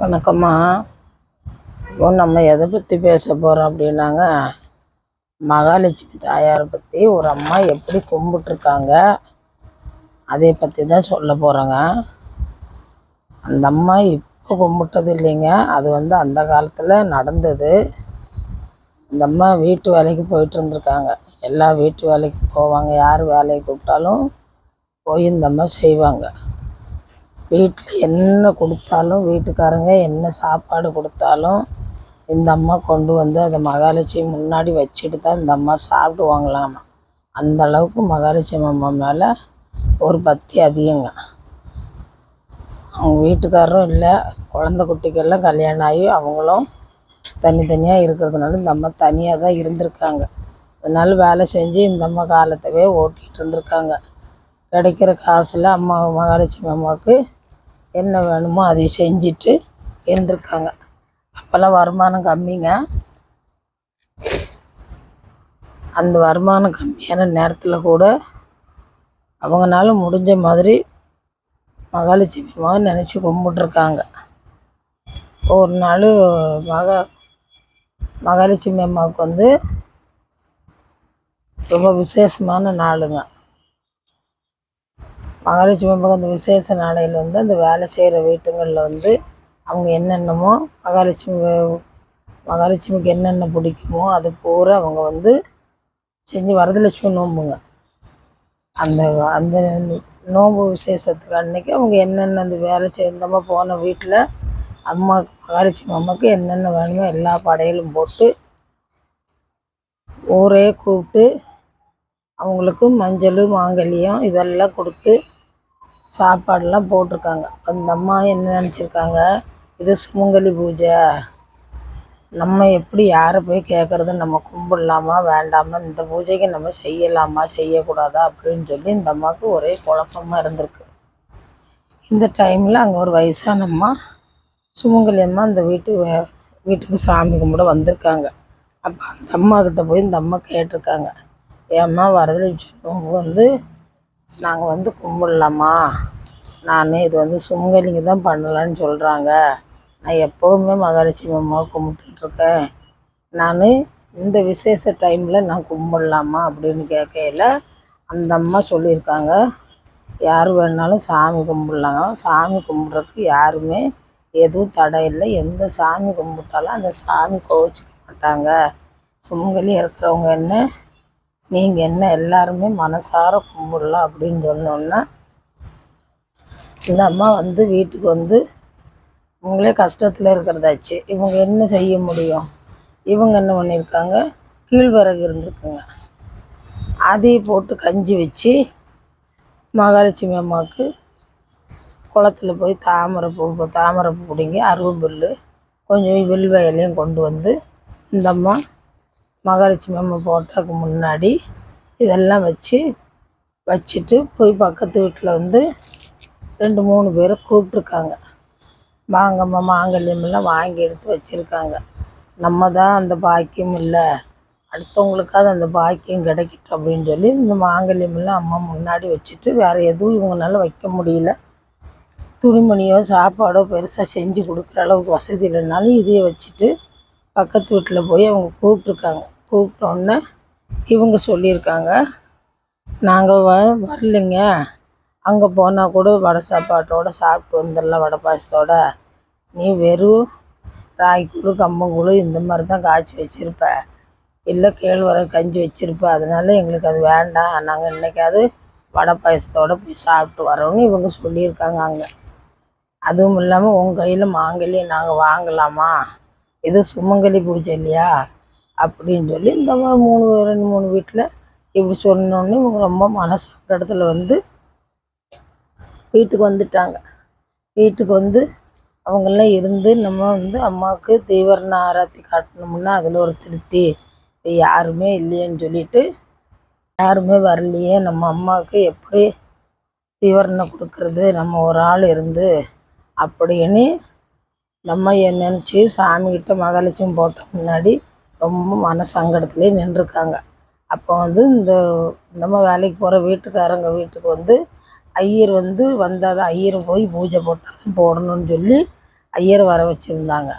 வணக்கம்மா. இப்போ நம்ம எதை பற்றி பேச போகிறோம் அப்படின்னாங்க. மகாலட்சுமி தாயாரை பற்றி ஒரு அம்மா எப்படி கும்பிட்ருக்காங்க அதை பற்றி தான் சொல்ல போகிறோங்க அந்த அம்மா இப்போ கும்பிட்டது இல்லைங்க. அது வந்து அந்த காலத்தில் நடந்தது. இந்த அம்மா வீட்டு வேலைக்கு போயிட்டு இருந்திருக்காங்க. எல்லா வீட்டு வேலைக்கு போவாங்க. யார் வேலைக்கு கூப்பிட்டாலும் போய் இந்த அம்மா செய்வாங்க. வீட்டில் என்ன கொடுத்தாலும் வீட்டுக்காரங்க என்ன சாப்பாடு கொடுத்தாலும் இந்த அம்மா கொண்டு வந்து அதை மகாலட்சுமி முன்னாடி வச்சுட்டு தான் இந்த அம்மா சாப்பிடுவாங்களாம். அந்த அளவுக்கு மகாலட்சுமி அம்மா மேலே ஒரு பக்தி அதிகங்க. அவங்க வீட்டுக்காரரும் இல்லை குழந்த குட்டிக்கெல்லாம் கல்யாணம் ஆகி அவங்களும் தனித்தனியாக இருக்கிறதுனால இந்த அம்மா தனியாக தான் இருந்திருக்காங்க. அதனால வேலை செஞ்சு இந்த அம்மா காலத்தவே ஓட்டிகிட்டு இருந்திருக்காங்க. கிடைக்கிற காசில் அம்மா மகாலட்சுமி அம்மாவுக்கு என்ன வேணுமோ அதை செஞ்சுட்டு இருந்திருக்காங்க. அப்போல்லாம் வருமானம் கம்மிங்க. அந்த வருமானம் கம்மியான நேரத்தில் கூட அவங்களால முடிஞ்ச மாதிரி மகாலட்சுமி மாதிரி நினச்சி கும்பிட்ருக்காங்க ஒரு நாள் மகா மகாலட்சுமி அம்மாவுக்கு வந்து ரொம்ப விசேஷமான நாளுங்க. மகாலட்சுமி அம்மாவுக்கு அந்த விசேஷ நாளையில் வந்து அந்த வேலை செய்கிற வீட்டுங்களில் வந்து அவங்க என்னென்னமோ மகாலட்சுமி மகாலட்சுமிக்கு என்னென்ன பிடிக்குமோ அது பூரா அவங்க வந்து செஞ்சு வரதலட்சுமி நோம்புங்க. அந்த அந்த நோம்பு விசேஷத்துக்கு அன்னைக்கு அவங்க என்னென்ன அந்த வேலை செய்யறதமா போன வீட்டில் அம்மாவுக்கு மகாலட்சுமி அம்மாவுக்கு என்னென்ன வேணுமோ எல்லா படையிலும் போட்டு ஊரே கூப்பிட்டு அவங்களுக்கு மஞ்சள் மாங்கல்யம் இதெல்லாம் கொடுத்து சாப்பாடெல்லாம் போட்டிருக்காங்க. அந்த அம்மா என்ன நினச்சிருக்காங்க? இது சுமங்கலி பூஜை. நம்ம எப்படி யாரை போய் கேட்குறது நம்ம கும்பிடலாமா வேண்டாமா? இந்த பூஜைக்கு நம்ம செய்யலாமா செய்யக்கூடாதா? அப்படின்னு சொல்லி இந்த அம்மாவுக்கு ஒரே குழப்பமா இருந்திருக்கு. இந்த டைமில் அங்கே ஒரு வயசான அம்மா சுமங்கலி அம்மா அந்த வீட்டு வீட்டுக்கு சாமி கும்பிட வந்திருக்காங்க. அப்போ அந்த அம்மா கிட்ட போய் இந்த அம்மா கேட்டிருக்காங்க. ஏம்மா வரதட்சணை வந்து நாங்கள் வந்து கும்பிடலாமா? நான் இது வந்து சுமங்கலிங்க தான் பண்ணலான்னு சொல்கிறாங்க நான் எப்போவுமே மகாலட்சுமி அம்மாவை கும்பிட்டுட்ருக்கேன் நான் இந்த விசேஷ டைமில் நான் கும்பிடலாமா அப்படின்னு கேட்கையில அந்த அம்மா சொல்லியிருக்காங்க. யார் வேணாலும் சாமி கும்பிடலாங்க சாமி கும்பிட்றதுக்கு யாருமே எதுவும் தடை இல்லை. எந்த சாமி கும்பிட்டாலும் அந்த சாமி கோவிச்சிக்க மாட்டாங்க. சுமங்கலி இருக்கிறவங்க என்ன நீங்கள் என்ன எல்லாருமே மனசார கும்பிடலாம் அப்படின்னு சொன்னோன்னா இந்த அம்மா வந்து வீட்டுக்கு வந்து இவங்களே கஷ்டத்தில் இருக்கிறதாச்சு. இவங்க என்ன செய்ய முடியும்? இவங்க என்ன பண்ணியிருக்காங்க கீழ்வரகு இருந்திருக்குங்க. அதையும் போட்டு கஞ்சி வச்சு மகாலட்சுமி அம்மாவுக்கு குளத்துல போய் தாமரை பூ தாமரை பூ பிடிங்கி அருவம்புல் கொஞ்சம் வில்வ இலையும் கொண்டு வந்து இந்த அம்மா மகாலட்சுமி அம்மா போட்டதுக்கு முன்னாடி இதெல்லாம் வச்சு வச்சுட்டு போய் பக்கத்து வீட்டில் வந்து ரெண்டு மூணு பேரை கூப்பிட்ருக்காங்க மாங்கம்மா மாங்கல்யமெல்லாம் வாங்கி எடுத்து வச்சுருக்காங்க. நம்ம தான் அந்த பாக்கியம் இல்லை. அடுத்தவங்களுக்காவது அந்த பாக்கியம் கிடைக்கட்டும் அப்படின்னு சொல்லி இந்த மாங்கல்யமெல்லாம் அம்மா முன்னாடி வச்சுட்டு வேறு எதுவும் இவங்களால வைக்க முடியல. துணிமணியோ சாப்பாடோ பெருசாக செஞ்சு கொடுக்குற அளவுக்கு வசதி இல்லைனாலும் இதையே வச்சுட்டு பக்கத்து வீட்டில் போய் அவங்க கூப்பிட்ருக்காங்க கூப்பிட்டோன்னே இவங்க சொல்லியிருக்காங்க. நாங்கள் வ வரலைங்க. அங்கே போனால் கூட வடை சாப்பாட்டோட சாப்பிட்டு வந்துடலாம் வடை பாயசத்தோட. நீ வெறும் ராகிக்கூழு கம்பங்கூழு இந்த மாதிரி தான் காய்ச்சி வச்சுருப்ப. இல்லை கேழ்வரகு கஞ்சி வச்சுருப்ப. அதனால எங்களுக்கு அது வேண்டாம். நாங்கள் இன்றைக்காவது வடை பாயசத்தோட போய் சாப்பிட்டு வரோன்னு இவங்க சொல்லியிருக்காங்க அங்கே. அதுவும் இல்லாமல் உங்கள் கையில் மாங்கல்யம் நாங்கள் வாங்கலாமா? இது சுமங்கலி பூஜை இல்லையா? அப்படின்னு சொல்லி இந்த மாதிரி மூணு ரெண்டு மூணு வீட்டில் இப்படி சொன்னோன்னே இவங்க ரொம்ப மனசு இடத்துல வந்து வீட்டுக்கு வந்துட்டாங்க. வீட்டுக்கு வந்து அவங்கெல்லாம் இருந்து நம்ம வந்து அம்மாவுக்கு தீவரண ஆராத்தி காட்டணும்னா அதில் ஒரு திருப்தி. இப்போ யாருமே இல்லையேன்னு சொல்லிட்டு யாருமே வரலையே. நம்ம அம்மாவுக்கு எப்படி தீவிரணம் கொடுக்கறது? நம்ம ஒரு ஆள் இருந்து அப்படின்னு நம்ம நினச்சி சாமிக்கிட்ட மகாலட்சுமி போட்ட முன்னாடி ரொம்ப மன சங்கடத்துலேயே நின்றுருக்காங்க. அப்போ வந்து இந்த நம்ம வேலைக்கு போகிற வீட்டுக்காரங்க வீட்டுக்கு வந்து ஐயர் வந்து வந்தால் தான் ஐயர் போய் பூஜை போட்டால் தான் போடணும்னு சொல்லி ஐயர் வர வச்சுருந்தாங்க.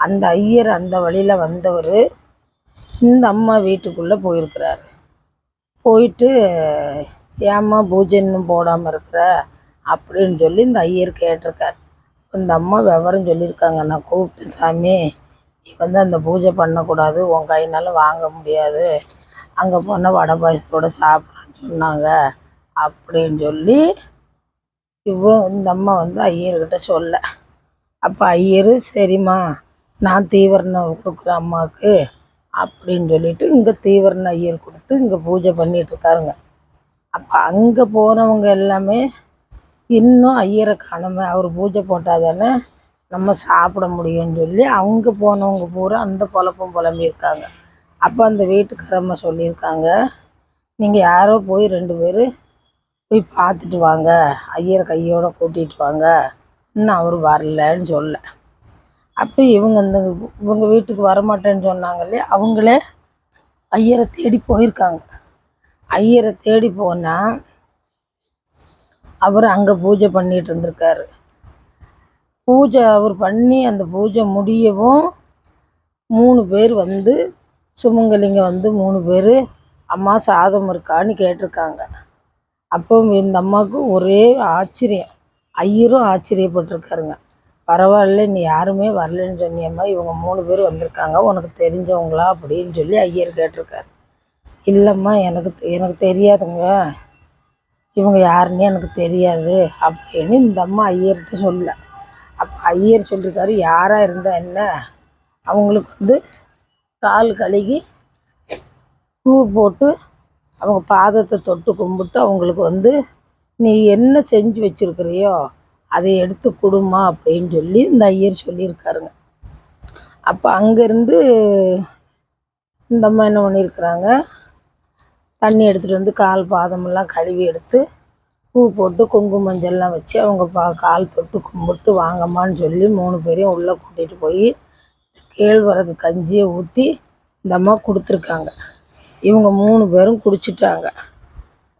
அந்த ஐயர் அந்த வழியில் வந்தவர் இந்த அம்மா வீட்டுக்குள்ளே போயிருக்கிறாரு. போயிட்டு ஏம்மா பூஜை இன்னும் போடாமல் இருக்கிற? அப்படின்னு சொல்லி இந்த ஐயர் கேட்டிருக்கார். இந்த அம்மா விவரம் சொல்லியிருக்காங்க. நான் கூப்பிட்டு சாமி. நீ வந்து அந்த பூஜை பண்ணக்கூடாது. உன் கையினால் வாங்க முடியாது. அங்கே போனால் வடை பாயசத்தோடு சாப்பிட்றேன்னு சொன்னாங்க. அப்படின்னு சொல்லி இவன் இந்த அம்மா வந்து ஐயர்கிட்ட சொல்ல. அப்போ ஐயர் சரிம்மா நான் தீவிரனை கொடுக்குறேன் அம்மாவுக்கு அப்படின்னு சொல்லிட்டு இங்கே தீவரண ஐயர் கொடுத்து இங்கே பூஜை பண்ணிகிட்ருக்காருங்க அப்போ அங்கே போனவங்க எல்லாமே இன்னும் ஐயரை காணுமே அவர் பூஜை போட்டால் தானே நம்ம சாப்பிட முடியும்னு சொல்லி அவங்க போனவங்க பூரா அந்த குழப்பம் புலம்பியிருக்காங்க. அப்போ அந்த வீட்டுக்காரம்மா சொல்லியிருக்காங்க நீங்கள் யாரோ போய் ரெண்டு பேர் போய் பார்த்துட்டு வாங்க ஐயரை கையோட கூட்டிகிட்டு வாங்க இன்னும் அவர் வரலன்னு சொல்ல. அப்போ இவங்க இந்த இவங்க வீட்டுக்கு வரமாட்டேன்னு சொன்னாங்க இல்லையா? அவங்களே ஐயரை தேடி போயிருக்காங்க. ஐயரை தேடி போனால் அவர் அங்கே பூஜை பண்ணிகிட்டு இருந்திருக்காரு. பூஜை அவர் பண்ணி அந்த பூஜை முடியவும் மூணு பேர் வந்து சுமங்கலிங்க வந்து மூணு பேர் அம்மா சாதம் இருக்கான்னு கேட்டிருக்காங்க. அப்போ இந்த அம்மாவுக்கு ஒரே ஆச்சரியம். ஐயரும் ஆச்சரியப்பட்டிருக்காருங்க. பரவாயில்ல நீ யாருமே வரலன்னு சொன்னியம்மா இவங்க மூணு பேர் வந்திருக்காங்க உனக்கு தெரிஞ்சவங்களா? அப்படின்னு சொல்லி ஐயர் கேட்டிருக்காரு. இல்லைம்மா எனக்கு தெ- எனக்கு தெரியாதுங்க. இவங்க யாருன்னு எனக்கு தெரியாது. அப்படின்னு இந்த அம்மா ஐயர்கிட்ட சொல்ல. ஐயர் சொல்லியிருக்காரு யாராக இருந்தால் என்ன? அவங்களுக்கு வந்து கால் கழுகி பூ போட்டு அவங்க பாதத்தை தொட்டு கும்பிட்டு அவங்களுக்கு வந்து நீ என்ன செஞ்சு வச்சுருக்கிறியோ அதை எடுத்து கொடுமா அப்படின்னு சொல்லி இந்த ஐயர் சொல்லியிருக்காருங்க. அப்போ அங்கேருந்து இந்த அம்மா என்ன பண்ணியிருக்கிறாங்க? தண்ணி எடுத்துகிட்டு வந்து கால் பாதமெல்லாம் கழுவி எடுத்து பூ போட்டு குங்குமம் மஞ்சள்லாம் வச்சு அவங்க பா கால் தொட்டு கும்பிட்டு வாங்கம்மான்னு சொல்லி மூணு பேரையும் உள்ளே கூட்டிகிட்டு போய் கேழ்வரகு கஞ்சியை ஊற்றி இந்த அம்மா கொடுத்துருக்காங்க. இவங்க மூணு பேரும் குடிச்சிட்டாங்க.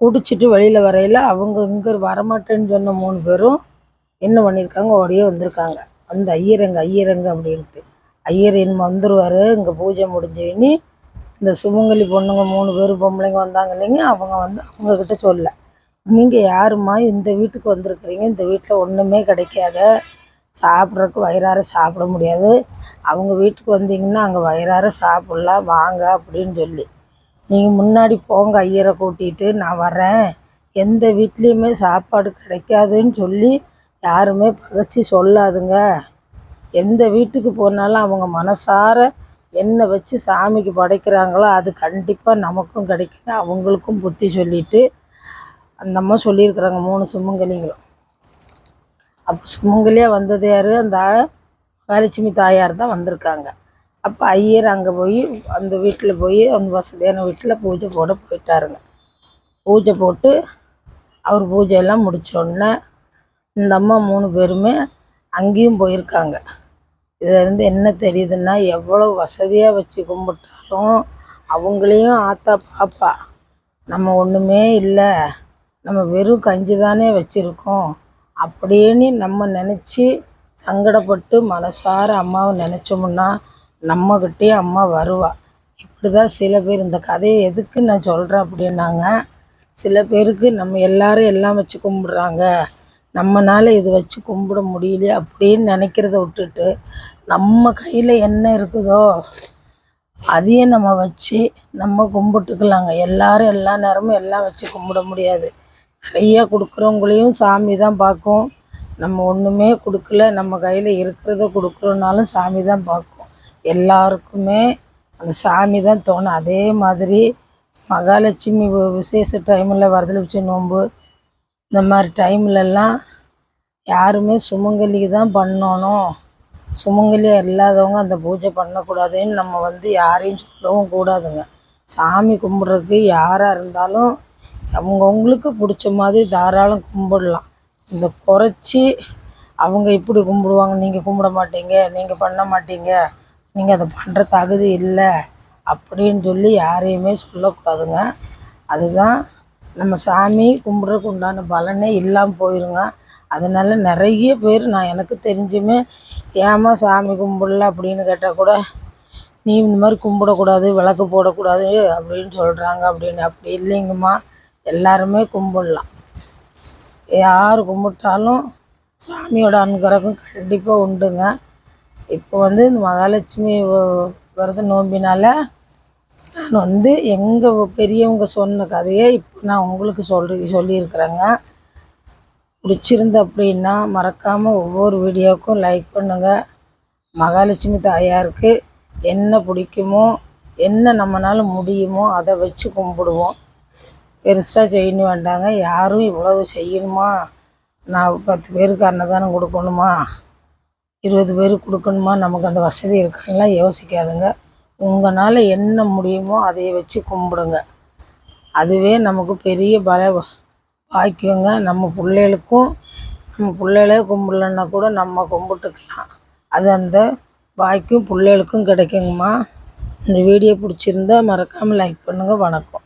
குடிச்சிட்டு வெளியில் வரையில் அவங்க இங்கே வரமாட்டேன்னு சொன்ன மூணு பேரும் என்ன பண்ணியிருக்காங்க ஓடியே வந்திருக்காங்க. அந்த ஐயரங்க ஐயரங்க அப்படின்ட்டு. ஐயர் என்ன வந்துடுவார் இங்கே பூஜை முடிஞ்சுன்னு இந்த சுமங்கலி பொண்ணுங்க மூணு பேர் பொம்பளைங்க வந்தாங்க இல்லைங்க அவங்க வந்து அவங்கக்கிட்ட சொல்ல. நீங்கள் யாரும்மா இந்த வீட்டுக்கு வந்திருக்கிறீங்க? இந்த வீட்டில் ஒன்றுமே கிடைக்காத. சாப்பிட்றதுக்கு வயிறார சாப்பிட முடியாது. அவங்க வீட்டுக்கு வந்தீங்கன்னா அங்கே வயிறார சாப்பிட்லாம். வாங்க அப்படின்னு சொல்லி. நீங்கள் முன்னாடி போங்க ஐயரை கூட்டிகிட்டு நான் வரேன் எந்த வீட்லேயுமே சாப்பாடு கிடைக்காதுன்னு சொல்லி யாருமே பகச்சி சொல்லாதுங்க. எந்த வீட்டுக்கு போனாலும் அவங்க மனசார என்ன வச்சு சாமிக்கு படைக்கிறாங்களோ அது கண்டிப்பாக நமக்கும் கிடைக்கும் அவங்களுக்கும் புத்தி சொல்லிவிட்டு அந்த அம்மா சொல்லியிருக்கிறாங்க மூணு சுமங்கலிங்களும் அப்போ சுமங்கலியாக வந்தது யார்? அந்த மகாலட்சுமி தாயார் தான் வந்திருக்காங்க. அப்போ ஐயர் அங்கே போய் அந்த வீட்டில் போய் அந்த வசதியான வீட்டில் பூஜை போட போயிட்டாருங்க. பூஜை போட்டு அவர் பூஜையெல்லாம் முடித்தோடனே உடனே இந்த அம்மா மூணு பேருமே அங்கேயும் போயிருக்காங்க. இதிலேருந்து என்ன தெரியுதுன்னா எவ்வளோ வசதியாக வச்சு கும்பிட்டாலும் அவங்களையும் ஆத்தா பாப்பா நம்ம ஒன்றுமே இல்லை. நம்ம வெறும் கஞ்சி தானே வச்சுருக்கோம் அப்படின்னு நம்ம நினச்சி சங்கடப்பட்டு மனசார அம்மாவை நினச்சோம்னா நம்மக்கிட்டேயே அம்மா வருவாள் இப்படி தான் சில பேர் இந்த கதையை எதுக்கு நான் சொல்கிறேன் அப்படின்னாங்க. சில பேருக்கு நம்ம எல்லாரும் எல்லாம் வச்சு கும்பிட்றாங்க. நம்மனால் இது வச்சு கும்பிட முடியலையே அப்படின்னு நினைக்கிறத விட்டுட்டு நம்ம கையில் என்ன இருக்குதோ அதையே நம்ம வச்சு நம்ம கும்பிட்டுக்கலாங்க. எல்லாரும் எல்லா நேரமும் எல்லாம் வச்சு கும்பிட முடியாது. நிறையா கொடுக்குறவங்களையும் சாமி தான் பார்க்கும். நம்ம ஒன்றுமே கொடுக்கல நம்ம கையில் இருக்கிறத கொடுக்குறோன்னாலும் சாமி தான் பார்க்கும். எல்லாருக்குமே அந்த சாமி தான் தோணும். அதே மாதிரி மகாலட்சுமி விசேஷ டைமில் வரதட்சணை நோன்பு இந்த மாதிரி டைம்லலாம் யாருமே சுமங்கலிக்கு தான் பண்ணணும். சுமங்கலியாக இல்லாதவங்க அந்த பூஜை பண்ணக்கூடாதுன்னு நம்ம வந்து யாரையும் சொல்லவும் கூடாதுங்க. சாமி கும்பிட்றதுக்கு யாராக இருந்தாலும் அவங்கவுங்களுக்கு பிடிச்ச மாதிரி தாராளம் கும்பிடலாம். இந்த குறைச்சி அவங்க இப்படி கும்பிடுவாங்க நீங்கள் கும்பிட மாட்டீங்க நீங்கள் பண்ண மாட்டீங்க நீங்கள் அதை பண்ணுற தகுதி இல்லை அப்படின்னு சொல்லி யாரையுமே சொல்லக்கூடாதுங்க. அதுதான் நம்ம சாமி கும்பிட்றதுக்கு உண்டான பலனே இல்லாமல் போயிருங்க. அதனால் நிறைய பேர் நான் எனக்கு தெரிஞ்சுமே ஏம்மா சாமி கும்பிடல அப்படின்னு கேட்டால் கூட நீ இந்த மாதிரி கும்பிடக்கூடாது விளக்கு போடக்கூடாது அப்படின்னு சொல்கிறாங்க அப்படின்னு. அப்படி இல்லைங்கம்மா. எல்லாருமே கும்பிடலாம். யார் கும்பிட்டாலும் சாமியோட அனுகிரகம் கண்டிப்பாக உண்டுங்க. இப்போ வந்து இந்த மகாலட்சுமி வ- விரத நோம்பினால் நான் வந்து எங்கள் பெரியவங்க சொன்ன கதையை இப்போ நான் உங்களுக்கு சொல்லி சொல்லியிருக்கிறேங்க. பிடிச்சிருந்து அப்படின்னா மறக்காமல் ஒவ்வொரு வீடியோவுக்கும் லைக் பண்ணுங்கள் மகாலட்சுமி தாயாருக்கு என்ன பிடிக்குமோ என்ன நம்மளால முடியுமோ அதை வச்சு கும்பிடுவோம். பெருசாக செய்யணும் வேண்டாங்க. யாரும் இவ்வளவு செய்யணுமா? நான் பத்து பேருக்கு அன்னதானம் கொடுக்கணுமா? இருபது பேருக்கு கொடுக்கணுமா? நமக்கு அந்த வசதி இருக்குன்னா யோசிக்காதுங்க. உங்களால் என்ன முடியுமோ அதை வச்சு கும்பிடுங்க. அதுவே நமக்கு பெரிய பல பாக்கியங்க. நம்ம பிள்ளைகளுக்கும் நம்ம பிள்ளைகளே கும்பிடலன்னா கூட நம்ம கும்பிட்டுக்கலாம். அது அந்த பாக்கியம் பிள்ளைகளுக்கும் கிடைக்குங்கம்மா. இந்த வீடியோ பிடிச்சிருந்தா மறக்காமல் லைக் பண்ணுங்கள் வணக்கம்.